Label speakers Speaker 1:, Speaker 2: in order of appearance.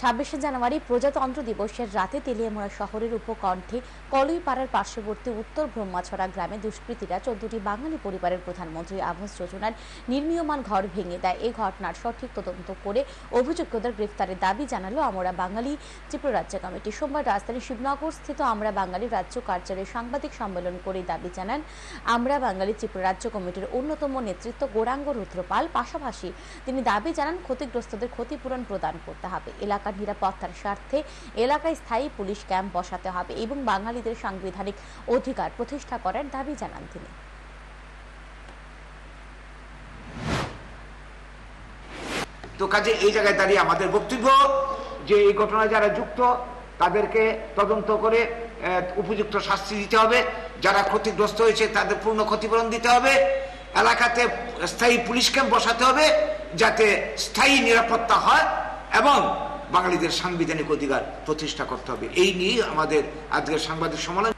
Speaker 1: ছাব্বিশে জানুয়ারি প্রজাতন্ত্র দিবসের রাতে তেলিয়ামুড়া শহরের উপকণ্ঠে কলইপাড়ার পার্শ্ববর্তী উত্তর ব্রহ্মাছড়া গ্রামে দুষ্কৃতীরা চোদ্দটি বাঙালি পরিবারের প্রধানমন্ত্রী আবাস যোজনার নির্মীয়মান ঘর ভেঙে দেয়। এই ঘটনার সঠিক তদন্ত করে অভিযুক্তদের গ্রেফতারের দাবি জানালো আমরা বাঙালি ত্রিপুরা রাজ্য কমিটি। সোমবার রাজধানী শিবনগর স্থিত আমরা বাঙালি রাজ্য কার্যালয়ে সাংবাদিক সম্মেলন করে দাবি জানান, আমরা বাঙালি ত্রিপুরা রাজ্য কমিটির অন্যতম নেতৃত্ব গৌরাঙ্গ রুদ্রপাল। পাশাপাশি তিনি দাবি জানান, ক্ষতিগ্রস্তদের ক্ষতিপূরণ প্রদান করতে হবে। এলাকার নিরাপত্তার স্বার্থে এলাকায় স্থায়ী পুলিশ ক্যাম্প বসাতে হবে এবং বাঙালিদের সাংবিধানিক অধিকার প্রতিষ্ঠা করার দাবি জানান তিনি।
Speaker 2: তো কাজে এই জায়গায় দাঁড়িয়ে আমাদের বক্তব্য যে এই ঘটনায় যারা যুক্ত, তাদেরকে তদন্ত করে উপযুক্ত শাস্তি দিতে হবে। যারা ক্ষতিগ্রস্ত হয়েছে, তাদের পূর্ণ ক্ষতিপূরণ দিতে হবে। এলাকাতে স্থায়ী পুলিশ ক্যাম্প বসাতে হবে যাতে স্থায়ী নিরাপত্তা হয় এবং বাঙালিদের সাংবিধানিক অধিকার প্রতিষ্ঠা করতে হবে। এই নিয়ে আমাদের আজকের সাংবাদিক সম্মেলন।